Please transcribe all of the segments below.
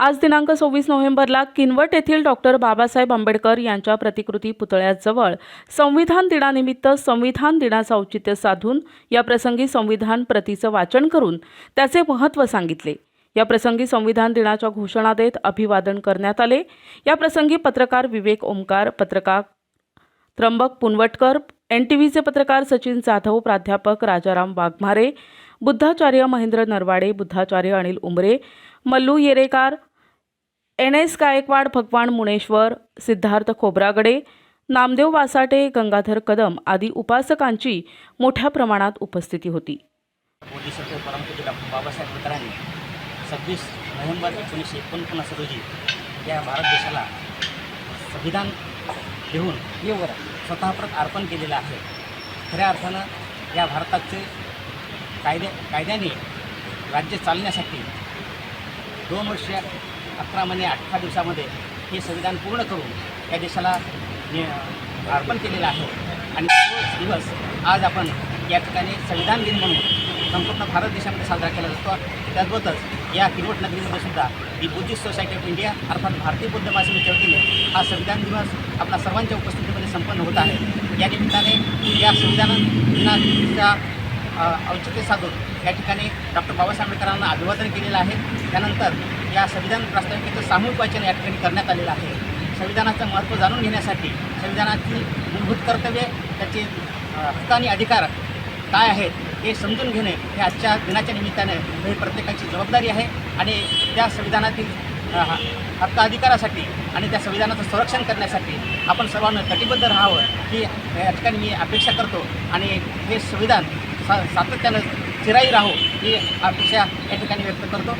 आज दिनांक सव्वीस नोव्हेंबरला किनवट येथील डॉक्टर बाबासाहेब आंबेडकर यांच्या प्रतिकृती पुतळ्याजवळ संविधान दिनानिमित्त संविधान दिनाचं औचित्य साधून या प्रसंगी संविधान प्रतीचं वाचन करून त्याचे महत्त्व सांगितले. या प्रसंगी संविधान दिनाच्या घोषणा देत अभिवादन करण्यात आले. या प्रसंगी पत्रकार विवेक ओमकार पत्रकार त्र्यंबक पुनवटकर एन टी व्हीचे पत्रकार सचिन जाधव प्राध्यापक राजाराम वाघमारे बुद्धाचार्य महेंद्र नरवाडे बुद्धाचार्य अनिल उमरे मल्लू येरेकार एन एस गायकवाड भगवान मुनेश्वर सिद्धार्थ खोब्रागडे नामदेव वासाटे गंगाधर कदम आदी उपासकांची मोठ्या प्रमाणात उपस्थिती होती. परमपूज्य डॉक्टर बाबासाहेब मित्रांनी सव्वीस नोव्हेंबर एकोणीसशे एकोणपन्नास रोजी या भारत देशाला संविधान लिहून स्वतःप्रत अर्पण केलेलं आहे. खऱ्या अर्थानं या भारताचे कायद्या कायद्याने राज्य चालण्यासाठी दोन वर्ष अकरा महिने अठरा दिवसामध्ये हे संविधान पूर्ण करून या देशाला अर्पण केलेलं आहे. आणि तोच दिवस आज आपण या ठिकाणी संविधान दिन म्हणून संपूर्ण भारत देशामध्ये साजरा केला जातो. त्याचबरोबरच या किनवट नगरीमध्ये सुद्धा ही बुद्धिस्ट सोसायटी ऑफ इंडिया अर्थात भारतीय बुद्ध महासमितीच्या वतीने हा संविधान दिवस आपला सर्वांच्या उपस्थितीमध्ये संपन्न होत आहे. या निमित्ताने या संविधान दिनाच्या औचित्य साधून या ठिकाणी डॉक्टर बाबासाहेब आंबेडकरांना अभिवादन केलेलं आहे. त्यानंतर या संविधान प्रास्ताविकेचं सामूहिक वाचन या ठिकाणी करण्यात आलेलं आहे. संविधानाचं महत्त्व जाणून घेण्यासाठी संविधानातील मूलभूत कर्तव्ये त्याचे अ, हक्क आणि अधिकार काय आहेत हे समजून घेणे हे आजच्या दिनाच्या निमित्ताने हे प्रत्येकाची जबाबदारी आहे. आणि त्या संविधानातील हक्क अधिकारासाठी आणि त्या संविधानाचं संरक्षण करण्यासाठी आपण सर्वांना कटिबद्ध राहावं ही या ठिकाणी मी अपेक्षा करतो. आणि हे संविधान सा सातत्यानं चिराई राहो ही अपेक्षा या ठिकाणी व्यक्त करतो.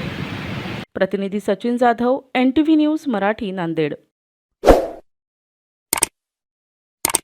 प्रतिनिधी Sachin Jadhav N T V news Marathi Nanded.